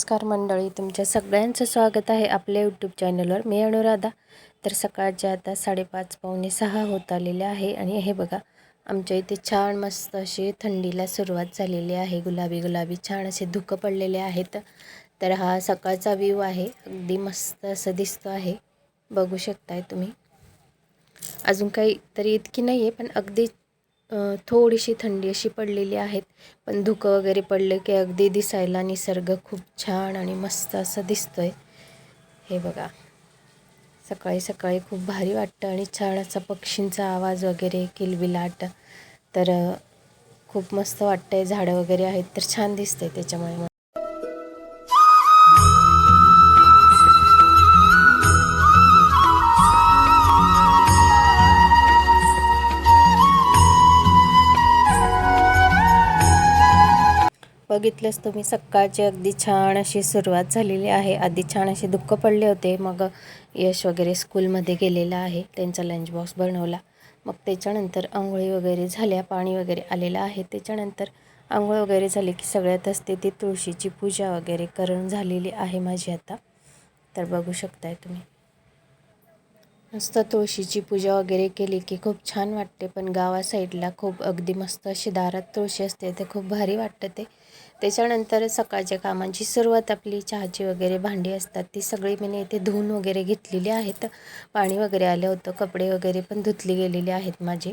नमस्कार मंडळी तुमच्या सगळ्यांचं स्वागत आहे आपल्या यूट्यूब चॅनलवर मी अनुराधा. तर सकाळच्या आता साडेपाच पावणे सहा होत आलेले आहे आणि हे बघा आमच्या इथे छान मस्त अशी थंडीला सुरुवात झालेली आहे. गुलाबी गुलाबी छान असे धुकं पडलेले आहेत. तर हा सकाळचा व्ह्यू आहे. अगदी मस्त असं दिसतो आहे. बघू शकताय तुम्ही. अजून काही तरी इतकी नाही आहे पण अगदी थोडीशी थंडी अशी पडलेली आहेत. पण धुकं वगैरे पडले की अगदी दिसायला निसर्ग खूप छान आणि मस्त असं दिसतोय. हे बघा. सकाळी सकाळी खूप भारी वाटतं आणि छान असा पक्षींचा आवाज वगैरे किलबिलाट. तर खूप मस्त वाटतंय. झाडं वगैरे आहेत तर छान दिसतंय त्याच्यामुळे बघितलंच तुम्ही सकाळची अगदी छान अशी सुरुवात झालेली आहे. आधी छान असे दुःख पडले होते. मग यश वगैरे स्कूलमध्ये गेलेला आहे. त्यांचा लंच बॉक्स बनवला. मग त्याच्यानंतर आंघोळी वगैरे झाल्या पाणी वगैरे आलेलं आहे. त्याच्यानंतर आंघोळ वगैरे झाली की सगळ्यात असते ती तुळशीची पूजा वगैरे करून झालेली आहे माझी आता. तर बघू शकताय तुम्ही. मस्त तुळशीची पूजा वगैरे केली की खूप छान वाटते. पण गावा साईडला खूप अगदी मस्त अशी दारात तुळशी असते. ते खूप भारी वाटतं ते. त्याच्यानंतर सकाळच्या कामांची सुरुवात आपली चहाची वगैरे भांडी असतात ती सगळी मी इथे धुवून वगैरे घेतलेली आहेत. पाणी वगैरे आलं होतं कपडे वगैरे पण धुतली गेलेले आहेत माझे.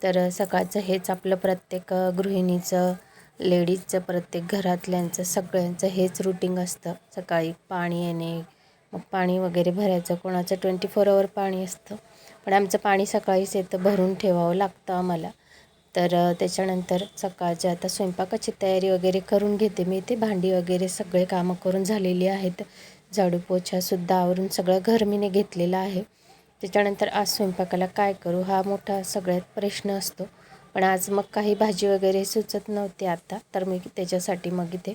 तर सकाळचं हेच आपलं प्रत्येक गृहिणीचं लेडीजचं प्रत्येक घरातल्यांचं सगळ्यांचं हेच रुटीन असतं. सकाळी पाणी येणे मग पाणी वगैरे भरायचं कोणाचं ट्वेंटी फोर आवर पाणी असतं. पण आमचं पाणी सकाळीच येतं भरून ठेवावं लागतं आम्हाला. तर त्याच्यानंतर सकाळचे आता स्वयंपाकाची तयारी वगैरे करून घेते मी. ते भांडी वगैरे सगळे कामं करून झालेली आहेत. झाडू पोछासुद्धा आवरून सगळं घर मीने घेतलेलं आहे. त्याच्यानंतर आज स्वयंपाकाला काय करू हा मोठा सगळ्यात प्रश्न असतो. पण आज मग काही भाजी वगैरे सुचत नव्हती आता. तर मी त्याच्यासाठी मग इथे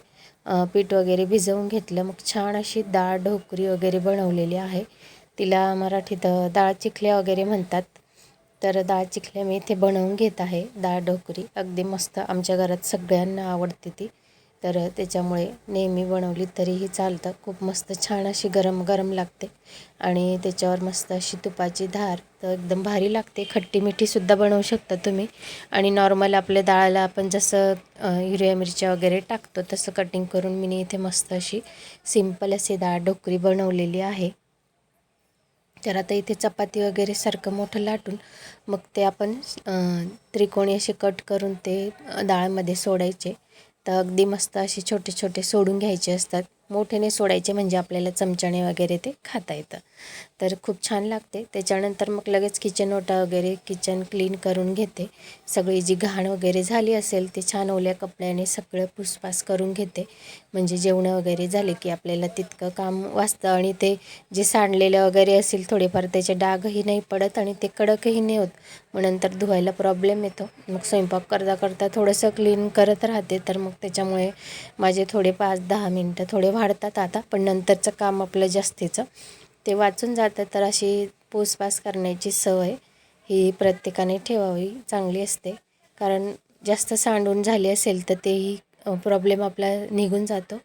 पीठ वगैरे भिजवून घेतलं. मग छान अशी डाळ ढोकरी वगैरे बनवलेली आहे. तिला मराठीत डाळ चिखल्या वगैरे म्हणतात. तर डाळ चिखल्या मी इथे बनवून घेत आहे. डाळ ढोकरी अगदी मस्त आमच्या घरात सगळ्यांना आवडते ती. तर त्याच्यामुळे नेहमी बनवली तरीही चालतं. खूप मस्त छान अशी गरम गरम लागते. आणि त्याच्यावर मस्त अशी तुपाची धार तर एकदम भारी लागते. खट्टी मिठीसुद्धा बनवू शकता तुम्ही. आणि नॉर्मल आपल्या डाळाला आपण जसं हिरव्या मिरच्या वगैरे टाकतो तसं कटिंग करून मी इथे मस्त अशी सिंपल अशी डाळ ढोकरी बनवलेली आहे. तर आता इथे चपाती वगैरे सारखं मोठं लाटून मग ते आपण त्रिकोणी असे कट करून ते डाळमध्ये सोडायचे. तर अगदी मस्त असे छोटे छोटे सोडून घ्यायचे असतात. मोठेने सोडायचे म्हणजे आपल्याला चमच्याने वगैरे ते खाता येतं. तर खूप छान लागते. त्याच्यानंतर मग लगेच किचन ओटा वगैरे किचन क्लीन करून घेते. सगळी जी घाण वगैरे झाली असेल ते छान ओल्या कपड्याने सगळं पुसपास करून घेते. म्हणजे जेवणं वगैरे झाले की आपल्याला तितकं काम वाचतं आणि ते जे सांडलेलं वगैरे असेल थोडेफार त्याचे डागही नाही पडत आणि ते कडकही नाही होत. मग नंतर धुवायला प्रॉब्लेम येतो. मग स्वयंपाक करता करता थोडंसं क्लीन करत राहते. तर मग त्याच्यामुळे माझे थोडे पाच दहा मिनटं थोडे वाढतात आता पण नंतरचं काम आपलं जास्तीचं. ते वाचून जातं तर अशी पोसपास करण्याची सवय ही प्रत्येकाने ठेवावी चांगली असते. कारण जास्त सांडून झाली असेल तर तेही प्रॉब्लेम आपला निघून जातो.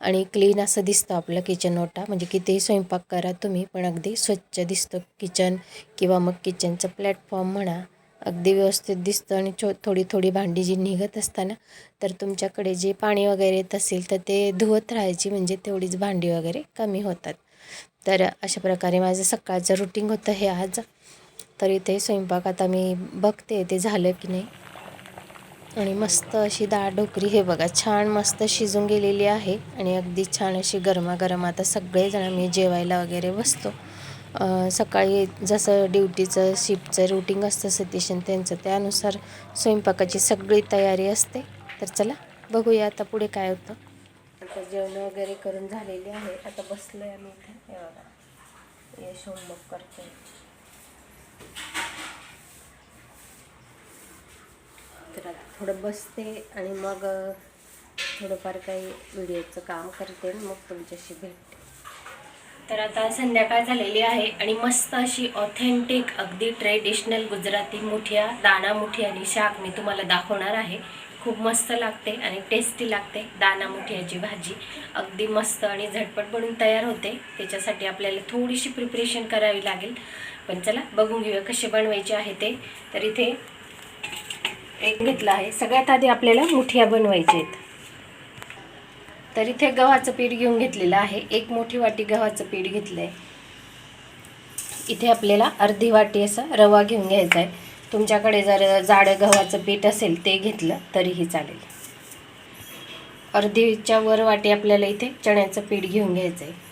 आणि क्लीन असं दिसतं आपलं किचन ओटा. म्हणजे कितीही स्वयंपाक करा तुम्ही पण अगदी स्वच्छ दिसतो किचन किंवा मग किचनचं प्लॅटफॉर्म म्हणा. अगदी व्यवस्थित दिसतं आणि छो थोडी थोडी भांडी जी निघत असताना तर तुमच्याकडे जे पाणी वगैरे येत असेल तर ते धुवत राहायची म्हणजे तेवढीच भांडी वगैरे कमी होतात. तर अशा प्रकारे माझं सकाळचं रुटीन होतं हे आज. तर इथे स्वयंपाक आता मी बघते ते झालं की नाही. आणि मस्त अशी डाळ ढोकरी हे बघा छान मस्त शिजून गेलेली आहे. आणि अगदी छान अशी गरमागरम आता सगळेजण मी जेवायला वगैरे बसतो. सकाळी जसं ड्युटीचं शिफ्टचं रुटीन असतं सतीशन त्यांचं त्यानुसार स्वयंपाकाची सगळी तयारी असते. तर चला बघूया आता पुढे काय होतं. आता जेवण वगैरे करून झालेली आहे. आता बसलो आहे आम्ही इथे. हे बघा. यश होमवर्क करते. तर आता थोडं बसते आणि मग थोडंफार काही व्हिडिओचं काम करते मग तुमच्याशी भेटते. तर आता संध्याकाळ झालेली आहे आणि मस्त अशी ऑथेंटिक अगदी ट्रेडिशनल गुजराती मुठिया दाणा मुठी आणि शाक मी तुम्हाला दाखवणार आहे. खूप मस्त लागते आणि टेस्टी लागते दाना मुठियाची भाजी. अगदी मस्त आणि झटपट बनून तयार होते. त्याच्यासाठी आपल्याला थोडीशी प्रिपरेशन करावी लागेल. पण चला बघून घेऊया कसे बनवायचे आहे ते. तर इथे एक घेतलं आहे. सगळ्यात आधी आपल्याला मुठिया बनवायचे आहेत. तर इथे गव्हाचं पीठ घेऊन घेतलेलं आहे. एक मोठी वाटी गव्हाचं पीठ घेतलं आहे इथे आपल्याला अर्धी वाटी असं रवा घेऊन घ्यायचा आहे. तुमच्याकडे जर जाडं गव्हाचं पीठ असेल ते घेतलं तरीही चालेल. अर्धीच्या वर वाटी आपल्याला इथे चण्याचं पीठ घेऊन घ्यायचं आहे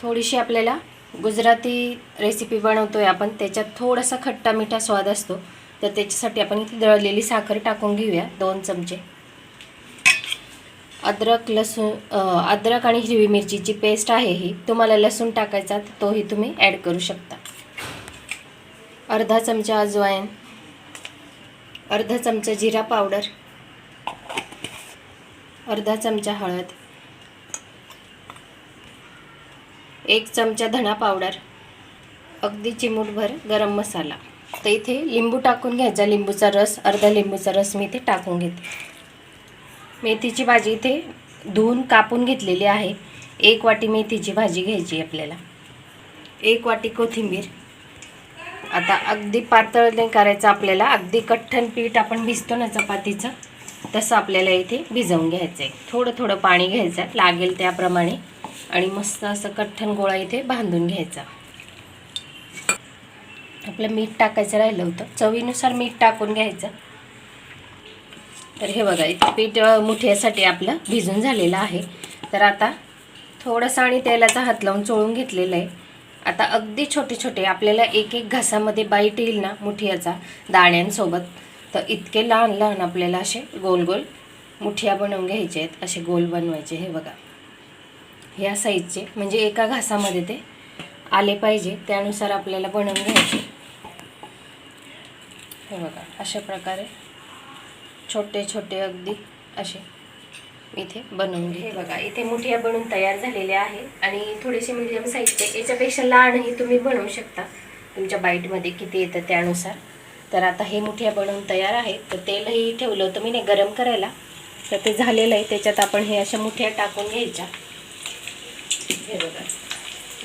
थोडीशी आपल्याला गुजराती रेसिपी बनवतो आहे आपण. त्याच्यात थोडासा खट्टा मिठा स्वाद असतो. तर त्याच्यासाठी आपण इथे दळलेली साखर टाकून घेऊया दोन चमचे. अद्रक लसूण अद्रक आणि हिरवी मिरचीची पेस्ट आहे ही. तुम्हाला लसूण टाकायचा तोही तुम्ही ॲड करू शकता. अर्धा चमचा अजवाईन अर्धा चमचा जिरा पावडर अर्धा चमचा हळद एक चमचा धणा पावडर अगदी चिमूटभर गरम मसाला. तर इथे लिंबू टाकून घ्यायचा. लिंबूचा रस अर्धा लिंबूचा रस मी इथे टाकून घेते. मेथीची भाजी इथे धुवून कापून घेतलेली आहे. एक वाटी मेथीची भाजी घ्यायची आपल्याला. एक वाटी कोथिंबीर. आता अगदी पातळ नाही करायचं आपल्याला. अगदी कठ्ठन पीठ आपण भिजतो ना चपातीचं तसं आपल्याला इथे भिजवून घ्यायचं आहे थोडं थोडं पाणी घ्यायचं लागेल त्याप्रमाणे. आणि मस्त असं कठ्ठन गोळा इथे बांधून घ्यायचा. आपलं मीठ टाकायचं राहिलं होतं. चवीनुसार मीठ टाकून घ्यायचं. तर हे बघा इथे पीठ मुठ्यासाठी आपलं भिजून झालेलं आहे. तर आता थोडंसं आणि तेलाचा हात लावून चोळून घेतलेलं आहे. आता अगदी छोटे छोटे आपल्याला एक एक घासामध्ये बाईट येईल ना मुठियाचा दाण्यांसोबत तर इतके लहान लहान आपल्याला असे गोल गोल मुठिया बनवून घ्यायचे आहेत असे गोल बनवायचे हे बघा. ह्या साईजचे म्हणजे एका घासामध्ये ते आले पाहिजे त्यानुसार आपल्याला बनवून घ्यायचे. हे बघा अशा प्रकारे छोटे छोटे अगदी असे. इथे बनवून घे बघा इथे मुठिया बनवून तयार झालेल्या आहे आणि थोडेसे मीडियम साईजचे याच्यापेक्षा लहानही तुम्ही बनवू शकता. तुमच्या बाईटमध्ये किती येतं त्यानुसार. तर आता हे मुठिया बनवून तयार आहे. तर तेलही ठेवलं होतं मी नाही गरम करायला. तर ते झालेलं आहे. त्याच्यात आपण हे अशा मुठ्या टाकून घ्यायच्या. हे बघा.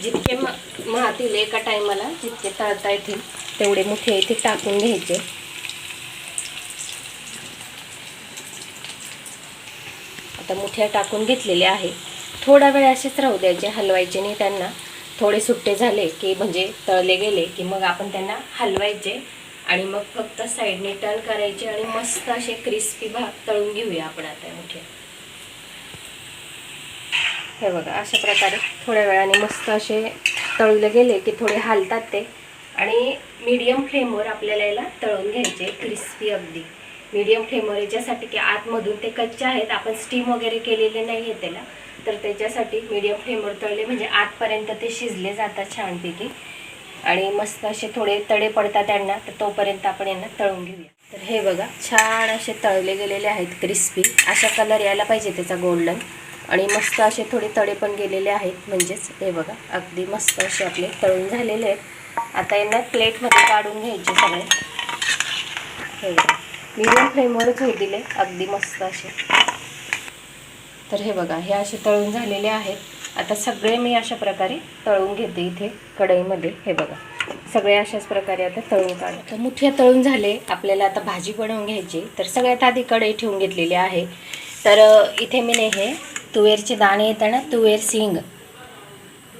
जितके म माहतील एका टायमाला जितके तळता येतील तेवढे मुठे इथे टाकून घ्यायचे. आता मुठ्या टाकून घेतलेले आहे थोडा वेळ असेच राहू द्यायचे हलवायचे नाही त्यांना. थोडे सुट्टे झाले की म्हणजे तळले गेले की मग आपण त्यांना हलवायचे आणि मग फक्त साईडने टर्न करायचे आणि मस्त असे क्रिस्पी भाग तळून घेऊया आपण आता मुठ्या. हे बघा अशा प्रकारे थोड्या वेळाने मस्त असे तळले गेले की थोडे हालतात ते. आणि मीडियम फ्लेमवर आपल्याला याला तळून घ्यायचे क्रिस्पी अगदी. मीडियम फ्लेमवर याच्यासाठी की आतमधून ते कच्चे आहेत आपण स्टीम वगैरे केलेले नाही आहे त्याला. तर त्याच्यासाठी मीडियम फ्लेमवर तळले म्हणजे आतपर्यंत ते शिजले जातात छानपैकी. आणि मस्त असे थोडे तडे पडतात त्यांना तर तोपर्यंत आपण यांना तळून घेऊया. तर हे बघा छान असे तळले गेलेले आहेत क्रिस्पी अशा कलर यायला पाहिजे त्याचा गोल्डन आणि मस्त असे थोडे तडे पण गेलेले आहेत म्हणजेच हे बघा अगदी मस्त असे आपले तळून झालेले आहेत. आता यांना प्लेटमध्ये काढून घ्यायचे सगळे. हे बघा. मीडियम फ्लेमवरच होऊ दिले. अगदी मस्त असे. तर हे बघा हे असे तळून झालेले आहेत. आता सगळे मी अशा प्रकारे तळून घेते इथे कढईमध्ये. हे बघा सगळे अशाच प्रकारे आता तळून काढ तर मुठ्या तळून झाले. आपल्याला आता भाजी बनवून घ्यायची. तर सगळ्यात आधी कढई ठेवून घेतलेली आहे. तर इथे मी हे तुवेरचे दाणे येतात ना तुवेर सिंग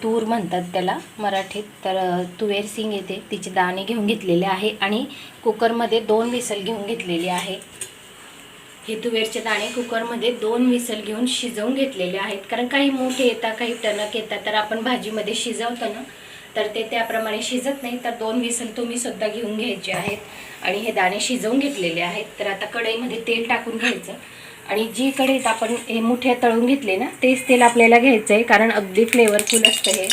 तूर म्हणतात त्याला मराठीत. तर तुवेर सिंग येते तिचे दाणे घेऊन घेतलेले आहे आणि कुकरमध्ये दोन विसल घेऊन घेतलेली आहे. हे तुवेरचे दाणे कुकरमध्ये दोन विसल घेऊन शिजवून घेतलेले आहेत. कारण काही मोठे येतात काही टणक येतात तर आपण भाजीमध्ये शिजवतो ना तर ते त्याप्रमाणे शिजत नाही तर दोन विसल तुम्ही सुद्धा घेऊन घ्यायचे आहेत. आणि हे दाणे शिजवून घेतलेले आहेत. तर आता कढईमध्ये तेल टाकून घ्यायचं. आणि जी कढईत आपण हे मुठ्या तळून घेतले ना तेच तेल आपल्याला घ्यायचं आहे कारण अगदी फ्लेवरफुल असतं हे.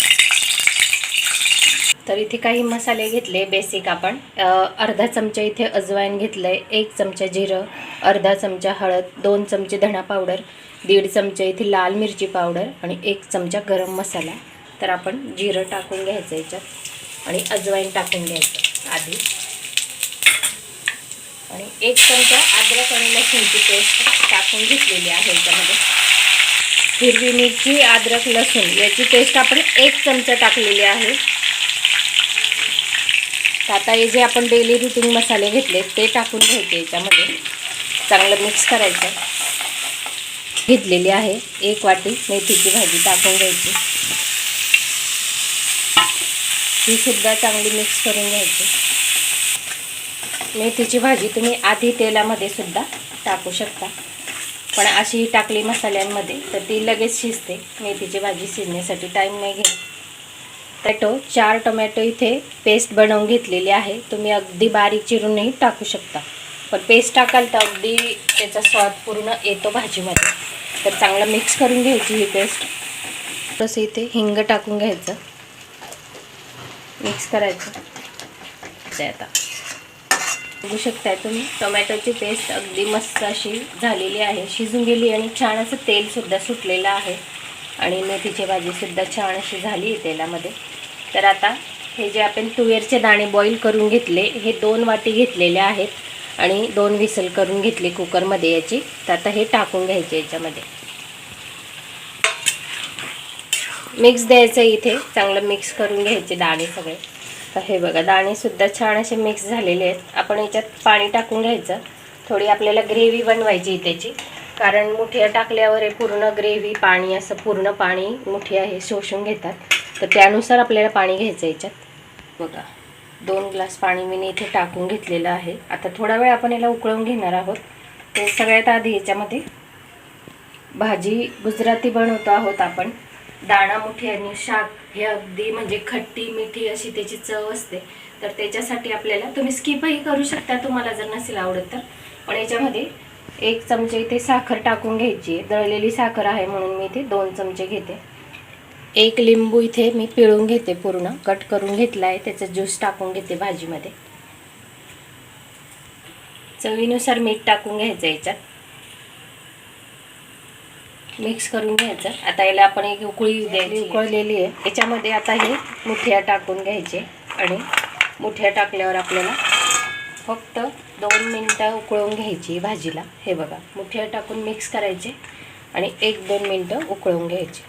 तर इथे काही मसाले घेतले बेसिक आपण. अर्धा चमचा इथे अजवाईन घेतलं आहे एक चमचा जिरं अर्धा चमचा हळद दोन चमचे धणा पावडर दीड चमचा इथे लाल मिरची पावडर आणि एक चमचा गरम मसाला. तर आपण जिरं टाकून घ्यायचं याच्यात आणि अजवाईन टाकून घ्यायचं आधी. आणि एक चमचा अद्रक आणि लसूणची पेस्ट टाकून घेतलेली आहे याच्यामध्ये. हिरवी मिरची अद्रक लसूण याची पेस्ट आपण एक चमचा टाकलेली आहे. आता हे जे आपण डेली रुटीन मसाले घेतले ते टाकून घ्यायचे याच्यामध्ये. चांगलं मिक्स करायचं. घेतलेली आहे एक वाटी मेथीची भाजी टाकून घ्यायची. ही सुद्धा चांगली मिक्स करून घ्यायची. मेथीची भाजी तुम्ही आधी तेलामध्ये सुद्धा टाकू शकता. पण अशी टाकली मसाल्यांमध्ये तर ती लगेच शिजते. मेथीची भाजी शिजण्यासाठी टाईम नाही घेत. टोमॅटो चार टोमॅटो इथे पेस्ट बनवून घेतलेली आहे. तुम्ही अगदी बारीक चिरूनही टाकू शकता. पण पेस्ट टाकाल तर अगदी त्याचा स्वाद पूर्ण येतो भाजीमध्ये. तर चांगलं मिक्स करून घ्यायची ही पेस्ट तसं इथे हिंग टाकून घ्यायचं. मिक्स करायचं. ते आता. बघू शकताय तुम्ही. टोमॅटोची पेस्ट अगदी मस्त अशी झालेली आहे. शिजून गेली आणि छान असं तेलसुद्धा सुटलेलं आहे. आणि मेथीची भाजीसुद्धा छान अशी झाली आहे तेलामध्ये. तर आता हे जे आपण तुवेरचे दाणे बॉईल करून घेतले हे दोन वाटी घेतलेले आहेत. आणि दोन विसल करून घेतली कुकरमध्ये याची. तर आता हे टाकून घ्यायचे याच्यामध्ये. मिक्स द्यायचं इथे. चांगलं मिक्स करून घ्यायचे दाणे सगळे. तर हे बघा दाणेसुद्धा छान असे मिक्स झालेले आहेत. आपण याच्यात पाणी टाकून घ्यायचं. थोडी आपल्याला ग्रेव्ही बनवायची त्याची. कारण मुठिया टाकल्यावर हे पूर्ण ग्रेव्ही पाणी असं पूर्ण पाणी मुठिया हे शोषून घेतात. तर त्यानुसार आपल्याला पाणी घ्यायचं याच्यात. बघा दोन ग्लास पाणी मी इथे टाकून घेतलेलं आहे. आता थोडा वेळ आपण याला उकळून घेणार आहोत. ते सगळ्यात आधी याच्यामध्ये भाजी गुजराती बनवतो आहोत आपण. दाणा मुठी आणि शाक हे अगदी म्हणजे खट्टी मिठी अशी त्याची चव असते. तर त्याच्यासाठी आपल्याला तुम्ही स्किपही करू शकता तुम्हाला जर नसेल आवडत तर. पण याच्यामध्ये एक चमचे इथे साखर टाकून घ्यायची आहे. दळलेली साखर आहे म्हणून मी इथे दोन चमचे घेते. एक लिंबू इथे मी पिळून घेते पूर्ण. कट करून घेतला आहे त्याचा ज्यूस टाकून घेते भाजीमध्ये. चवीनुसार मीठ टाकून घ्यायचं याच्यात. मिक्स करून घ्यायचं. आता याला आपण एक उकळी द्यायची. उकळलेली आहे. याच्यामध्ये आता हे मुठ्या टाकून घ्यायचे आणि मुठ्या टाकल्यावर आपल्याला फक्त दोन मिनटं उकळून घ्यायची भाजीला. हे बघा मुठ्या टाकून मिक्स करायचे आणि एक दोन मिनटं उकळून घ्यायचे.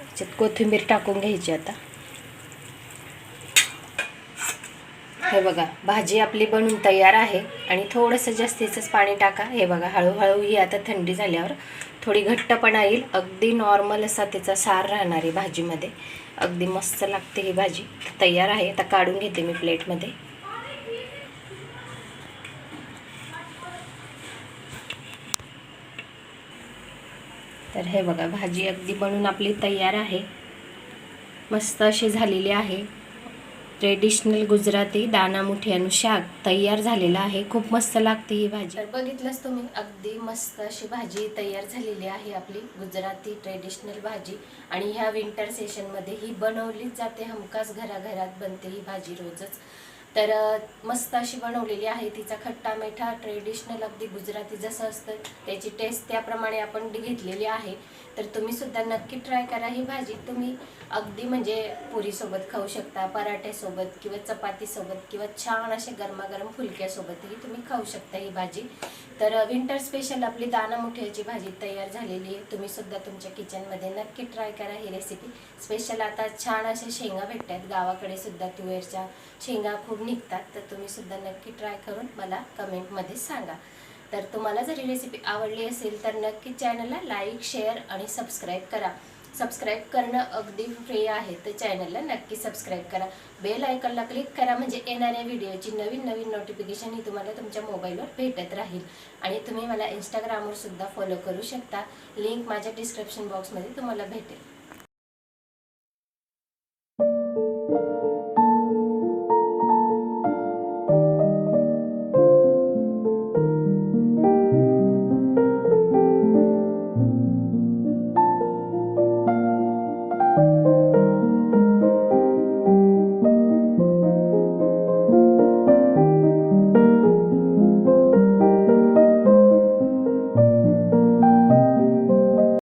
याच्यात कोथिंबीर टाकून घ्यायची आता. हे बघा भाजी आपली बनून तयार आहे आणि थोडंसं जास्तीचंच पाणी टाका. हे बघा हळूहळू ही आता थंडी झाल्यावर थोडी घट्टपणा येईल. अगदी नॉर्मल असा त्याचा सार राहणार आहे भाजीमध्ये. अगदी मस्त लागते ही भाजी. तयार आहे. आता काढून घेते मी प्लेटमध्ये. तर हे बघा भाजी अगदी बनून आपली तयार आहे. मस्त अशी झालेली आहे. ट्रेडिशनल गुजराती दानामुठी अनुशाग शाक तयार झालेला आहे. खूप मस्त लागते ही भाजी. तर बघितलंच तुम्ही अगदी मस्त अशी भाजी तयार झालेली आहे आपली गुजराती ट्रेडिशनल भाजी. आणि ह्या विंटर सेशनमध्ये ही बनवलीच जाते हमखास घराघरात बनते ही भाजी रोजच. तर मस्त अशी बनवलेली आहे. तिचा खट्टा मिठा ट्रेडिशनल अगदी गुजराती जसं असतं त्याची टेस्ट त्याप्रमाणे आपण घेतलेली आहे. तर तुम्ही सुद्धा नक्की ट्राय करा ही भाजी. तुम्ही अगदी म्हणजे पुरीसोबत खाऊ शकता पराठ्यासोबत किंवा चपातीसोबत किंवा छान असे गरमागरम फुलक्यासोबतही तुम्ही खाऊ शकता ही भाजी. तर विंटर स्पेशल आपली दाना मुठ्याची भाजी तयार झालेली आहे. तुम्ही सुद्धा तुमच्या किचनमध्ये नक्की ट्राय करा ही रेसिपी स्पेशल आता छान अशा शेंगा भेटतात. गावाकडे सुद्धा तुवेरच्या शेंगा खूप निघतात तर तुम्ही सुद्धा नक्की ट्राय करून मला कमेंटमध्ये सांगा. तर तुम्हाला जर ही रेसिपी आवडली असेल तर नक्की चॅनलला लाईक शेअर आणि सबस्क्राईब करा. सबस्क्राईब करणं अगदी फ्री आहे तर चॅनलला नक्की सबस्क्राईब करा. बेल आयकॉनला क्लिक करा म्हणजे येणाऱ्या व्हिडिओची नवीन नवीन नोटिफिकेशन ही तुम्हाला तुमच्या मोबाईलवर भेटत राहील. आणि तुम्ही मला इंस्टाग्रामवर सुद्धा फॉलो करू शकता. लिंक माझ्या डिस्क्रिप्शन बॉक्समध्ये तुम्हाला भेटेल.